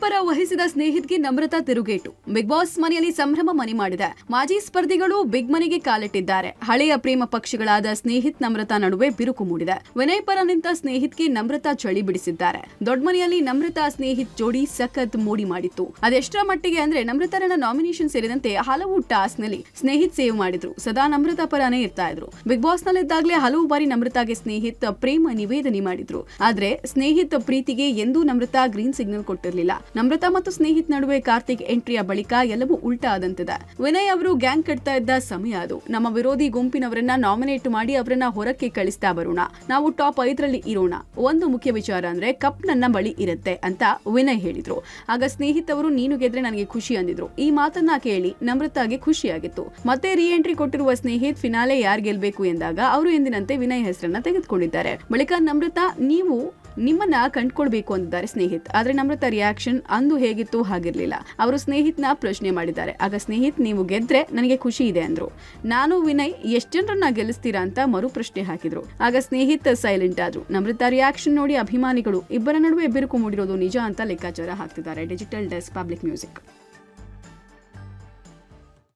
ಪರ ವಹಿಸಿದ ಸ್ನೇಹಿತ್ಗೆ ನಮ್ರತಾ ತಿರುಗೇಟು. ಬಿಗ್ ಬಾಸ್ ಮನೆಯಲ್ಲಿ ಸಂಭ್ರಮ ಮನೆ ಮಾಡಿದೆ. ಮಾಜಿ ಸ್ಪರ್ಧಿಗಳು ಬಿಗ್ ಮನೆಗೆ ಕಾಲಿಟ್ಟಿದ್ದಾರೆ. ಹಳೆಯ ಪ್ರೇಮ ಪಕ್ಷಿಗಳಾದ ಸ್ನೇಹಿತ್ ನಮ್ರತಾ ನಡುವೆ ಬಿರುಕು ಮೂಡಿದೆ. ವಿನಯ್ ಪರ ನಿಂತ ಸ್ನೇಹಿತ್ಗೆ ನಮ್ರತಾ ಚಳಿ ಬಿಡಿಸಿದ್ದಾರೆ. ದೊಡ್ಡ ಮನೆಯಲ್ಲಿ ನಮ್ರತಾ ಸ್ನೇಹಿತ್ ಜೋಡಿ ಸಖತ್ ಮೋಡಿ ಮಾಡಿತ್ತು. ಅದೆಷ್ಟರ ಮಟ್ಟಿಗೆ ಅಂದ್ರೆ ನಮ್ರತಾರನ ನಾಮಿನೇಷನ್ ಸೇರಿದಂತೆ ಹಲವು ಟಾಸ್ಕ್ನಲ್ಲಿ ಸ್ನೇಹಿತ್ ಸೇವ್ ಮಾಡಿದ್ರು. ಸದಾ ನಮ್ರತಾ ಪರನೇ ಇರ್ತಾ ಇದ್ರು. ಬಿಗ್ ಬಾಸ್ ನಲ್ಲಿದ್ದಾಗಲೇ ಹಲವು ಬಾರಿ ನಮ್ರತಾಗೆ ಸ್ನೇಹಿತ್ ಪ್ರೇಮ ನಿವೇದನೆ ಮಾಡಿದ್ರು. ಆದ್ರೆ ಸ್ನೇಹಿತ್ ಪ್ರೀತಿಗೆ ಎಂದೂ ನಮ್ರತಾ ಗ್ರೀನ್ ಸಿಗ್ನಲ್ ಕೊಟ್ಟಿರಲಿಲ್ಲ. ನಮ್ರತಾ ಮತ್ತು ಸ್ನೇಹಿತ್ ನಡುವೆ ಕಾರ್ತಿಕ್ ಎಂಟ್ರಿಯ ಬಳಿಕ ಎಲ್ಲವೂ ಉಲ್ಟಾ ಆದಂತಿದೆ. ವಿನಯ್ ಅವರು ಗ್ಯಾಂಗ್ ಕಟ್ತಾ ಇದ್ದ ಸಮಯ ಅದು. ನಮ್ಮ ವಿರೋಧಿ ಗುಂಪಿನವರನ್ನ ನಾಮಿನೇಟ್ ಮಾಡಿ ಅವರನ್ನ ಹೊರಕ್ಕೆ ಕಳಿಸ್ತಾ ಬರೋಣ. ನಾವು ಟಾಪ್ ಐದರಲ್ಲಿ ಇರೋಣ. ಒಂದು ಮುಖ್ಯ ವಿಚಾರ ಅಂದ್ರೆ ಕಪ್ ನನ್ನ ಬಳಿ ಇರುತ್ತೆ ಅಂತ ವಿನಯ್ ಹೇಳಿದ್ರು. ಆಗ ಸ್ನೇಹಿತ್ ಅವರು, ನೀನು ಗೆದ್ರೆ ನನಗೆ ಖುಷಿ ಅಂದಿದ್ರು. ಈ ಮಾತನ್ನ ಕೇಳಿ ನಮ್ರತಾಗೆ ಖುಷಿಯಾಗಿತ್ತು. ಮತ್ತೆ ರೀ ಎಂಟ್ರಿ ಕೊಟ್ಟಿರುವ ಸ್ನೇಹಿತ್ ಫಿನಾಲೆ ಯಾರ್ ಗೆಲ್ಬೇಕು ಎಂದಾಗ, ಅವರು ಎಂದಿನಂತೆ ವಿನಯ್ ಹೆಸರನ್ನ ತೆಗೆದುಕೊಂಡಿದ್ದಾರೆ. ಬಳಿಕ ನಮ್ರತಾ, ನೀವು ನಿಮ್ಮನ್ನ ಕಂಡ್ಕೊಳ್ಬೇಕು ಅಂದಿದ್ದಾರೆ ಸ್ನೇಹಿತ್. ಆದ್ರೆ ನಮ್ರತ ರಿಯಾಕ್ಷನ್ ಅಂದು ಹೇಗಿತ್ತು ಹಾಗಿರ್ಲಿಲ್ಲ. ಅವರು ಸ್ನೇಹಿತ್ನ ಪ್ರಶ್ನೆ ಮಾಡಿದ್ದಾರೆ. ಆಗ ಸ್ನೇಹಿತ್, ನೀವು ಗೆದ್ರೆ ನನಗೆ ಖುಷಿ ಇದೆ ಅಂದ್ರು. ನಾನು, ವಿನಯ್, ಎಷ್ಟು ಜನರನ್ನ ಗೆಲ್ಲಿಸ್ತೀರಾ ಅಂತ ಮರು ಪ್ರಶ್ನೆ ಹಾಕಿದ್ರು. ಆಗ ಸ್ನೇಹಿತ್ ಸೈಲೆಂಟ್ ಆದ್ರು. ನಮ್ರತ ರಿಯಾಕ್ಷನ್ ನೋಡಿ ಅಭಿಮಾನಿಗಳು ಇಬ್ಬರ ನಡುವೆ ಬಿರುಕು ಮೂಡಿರೋದು ನಿಜ ಅಂತ ಲೆಕ್ಕಾಚಾರ ಹಾಕ್ತಿದ್ದಾರೆ. Digital desk, public music.